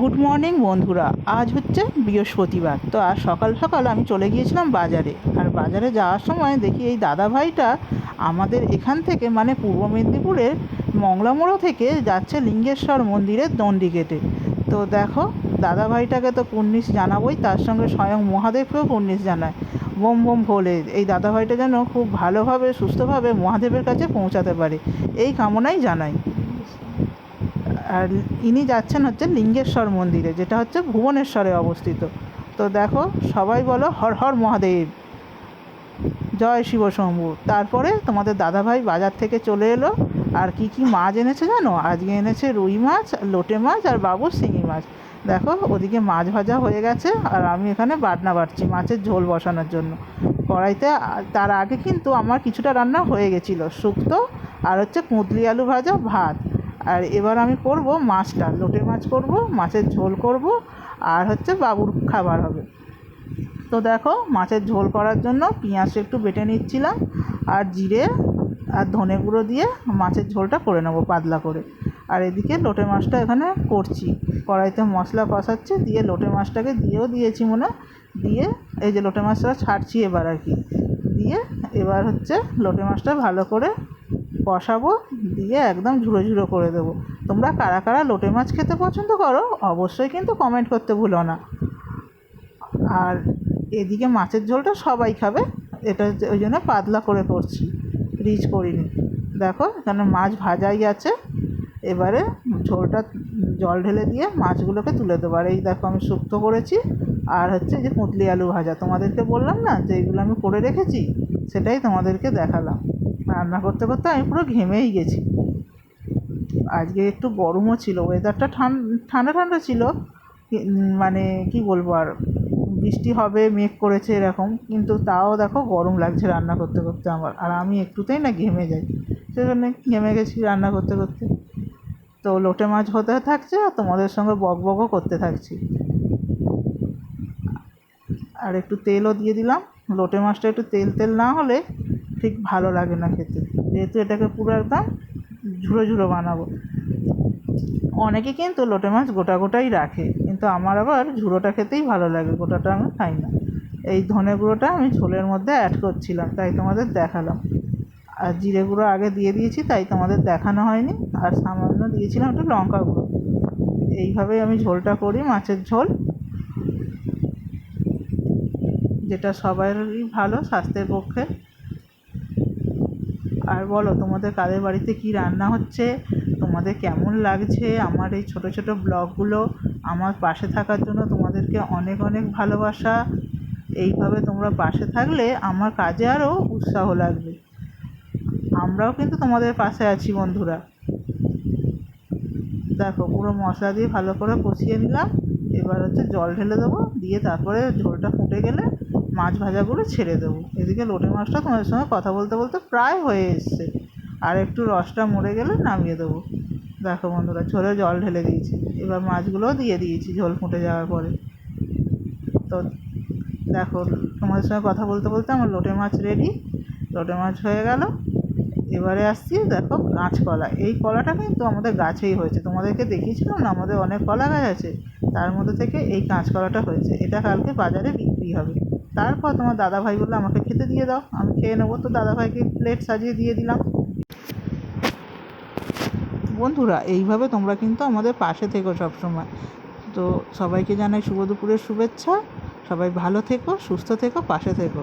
Good morning বন্ধুরা। আজ হচ্ছে বৃহস্পতিবার। তো আজ সকাল সকাল আমি চলে গিয়েছিলাম বাজারে। আর বাজারে যাওয়ার সময় দেখি এই দাদা ভাইটা আমাদের এখান থেকে মানে পূর্ব মেদিনীপুরের মংলামোড়ো থেকে যাচ্ছে লিঙ্গেশ্বর মন্দিরের দণ্ডি কেটে। তো দেখো দাদা ভাইটাকে তো কুর্নিশ জানাবোই, তার সঙ্গে স্বয়ং মহাদেবকেও কুর্নিশ জানায়। বোম বোম, ভোলে, এই দাদা ভাইটা যেন খুব ভালোভাবে, সুস্থভাবে মহাদেবের কাছে পৌঁছাতে পারে। এই কামনাই জানাই। আর ইনি যাচ্ছেন হচ্ছে লিঙ্গেশ্বর মন্দিরে, যেটা হচ্ছে ভুবনেশ্বরে অবস্থিত। তো দেখো, সবাই বলো হর হর মহাদেব। জয় শিব শম্ভু। তারপরে তোমাদের দাদাভাই বাজার থেকে চলে এলো। আর কি কি মাছ এনেছে জানো? আজকে এনেছে রুই মাছ, লোটে মাছ আর বাবুর শিঙি মাছ। দেখো, ওদিকে মাছ ভাজা হয়ে গেছে আর আমি এখানে বাটনা বাটছি মাছের ঝোল বসানোর জন্য। কড়াইতে তার আগে কিন্তু আমার কিছুটা রান্না হয়ে গেছিল, শুক্তো আর হচ্ছে কুঁদলি আলু ভাজা, ভাত। আর এবার আমি করব মাছটা, লোটে মাছ করব, মাছের ঝোল করব, আর হচ্ছে বাবুর খাবার হবে। তো দেখো, মাছের ঝোল করার জন্য পেঁয়াজটা একটু বেটে নিচ্ছিলাম, আর জিরে আর ধনে গুঁড়ো দিয়ে মাছের ঝোলটা করে নেব পাতলা করে। আর এদিকে লোটে মাছটা এখানে করছি। কড়াইতে মশলা কষাচ্ছি, দিয়ে লোটে মাছটাকে দিয়েও দিয়েছি মনে। দিয়ে এই যে লোটে মাছটা ছাড়ছি এবার আর কি। দিয়ে এবার হচ্ছে লোটে মাছটা ভালো করে কষাবো দিয়ে একদম ঝুড়ো ঝুড়ো করে দেবো। তোমরা কারা কারা লোটে মাছ খেতে পছন্দ করো, অবশ্যই কিন্তু কমেন্ট করতে ভুলো না। আর এদিকে মাছের ঝোলটা সবাই খাবে, এটা ওই জন্য পাতলা করে করছি, রিচ করিনি। দেখো, এখানে মাছ ভাজাই আছে, এবারে ঝোলটা জল ঢেলে দিয়ে মাছগুলোকে তুলে দেবো। আর এই দেখো আমি শুক্তো করেছি, আর হচ্ছে যে পুঁতলি আলু ভাজা। তোমাদেরকে বললাম না যে এগুলো আমি করে রেখেছি? সেটাই তোমাদেরকে দেখালাম। রান্না করতে করতে আমি পুরো ঘেমেই গেছি। আজকে একটু গরমও ছিল ওয়েদারটা ঠান্ডা ঠান্ডা ছিল মানে কি বলব আর, বৃষ্টি হবে, মেঘ করেছে এরকম, কিন্তু তাও দেখো গরম লাগছে রান্না করতে করতে আমার, আর আমি একটুতেই না ঘেমে যাই, সেজন্য ঘেমে গেছি রান্না করতে করতে। তো লোটে মাছ হতে থাকছে আর তোমাদের সঙ্গে বক বকও করতে থাকছি। আর একটু তেলও দিয়ে দিলাম, লোটে মাছটা একটু তেল তেল না হলে ঠিক ভালো লাগে না খেতে। যেহেতু এটাকে পুরো একদম ঝুড়ো ঝুড়ো বানাবো। অনেকে কিন্তু লোটে মাছ গোটা গোটাই রাখে, কিন্তু আমার আবার ঝুড়োটা খেতেই ভালো লাগে, গোটাটা আমি খাই না। এই ধনে গুঁড়োটা আমি ঝোলের মধ্যে অ্যাড করছিলাম, তাই তোমাদের দেখালাম। আর জিরে গুঁড়ো আগে দিয়ে দিয়েছি, তাই তোমাদের দেখানো হয়নি। আর সামান্য দিয়েছিলাম একটু লঙ্কা গুঁড়ো। এইভাবেই আমি ঝোলটা করি, মাছের ঝোল। যেটা সবারই ভালো, স্বাস্থ্যের পক্ষে। আর বলো, তোমাদের কাদের বাড়িতে কি রান্না হচ্ছে? তোমাদের কেমন লাগছে? আমার এই ছোট ছোট ব্লগগুলো আমার পাশে থাকার জন্য তোমাদেরকে অনেক অনেক ভালোবাসা। এইভাবে তোমরা পাশে থাকলে আমার কাজে আরও উৎসাহ লাগবে। আমরাও কিন্তু তোমাদের পাশে আছি বন্ধুরা। দেখো, পুরো মশলা দিয়ে ভালো করে কষিয়ে নিলাম। এবার হচ্ছে জল ঢেলে দেবো। দিয়ে তারপরে ঝোলটা ফুটে গেলে মাছ ভাজাগুলো ছেড়ে দেবো। এদিকে লোটে মাছটা তোমাদের সঙ্গে কথা বলতে বলতে প্রায় হয়ে এসছে। আর একটু রসটা মরে গেলে নামিয়ে দেবো। দেখো বন্ধুরা, ঝোলে জল ঢেলে দিয়েছি। এবার মাছগুলোও দিয়ে দিয়েছি ঝোল ফুটে যাওয়ার পরে। তো দেখো, তোমাদের সঙ্গে কথা বলতে বলতে আমার লোটে মাছ রেডি লোটে মাছ হয়ে গেল। এবারে আসছি, দেখো কাঁচকলা এই কলাটা কিন্তু আমাদের গাছেই হয়েছে। তোমাদেরকে দেখিয়েছিলাম না, আমাদের অনেক কলা গাছ আছে। তার মধ্যে থেকে এই কাঁচকলাটা হয়েছে। এটা কালকে বাজারে বিক্রি হবে। তারপর তোমার দাদা ভাই বলল, আমাকে খেতে দিয়ে দাও, আমি খেয়ে নেব। তো দাদাভাইকে প্লেট সাজিয়ে দিয়ে দিলাম। বন্ধুরা, এইভাবে তোমরা কিন্তু আমাদের পাশে থেকো সবসময়। তো সবাইকে জানাই শুভ দুপুরের শুভেচ্ছা। সবাই ভালো থেকো, সুস্থ থেকো, পাশে থেকো।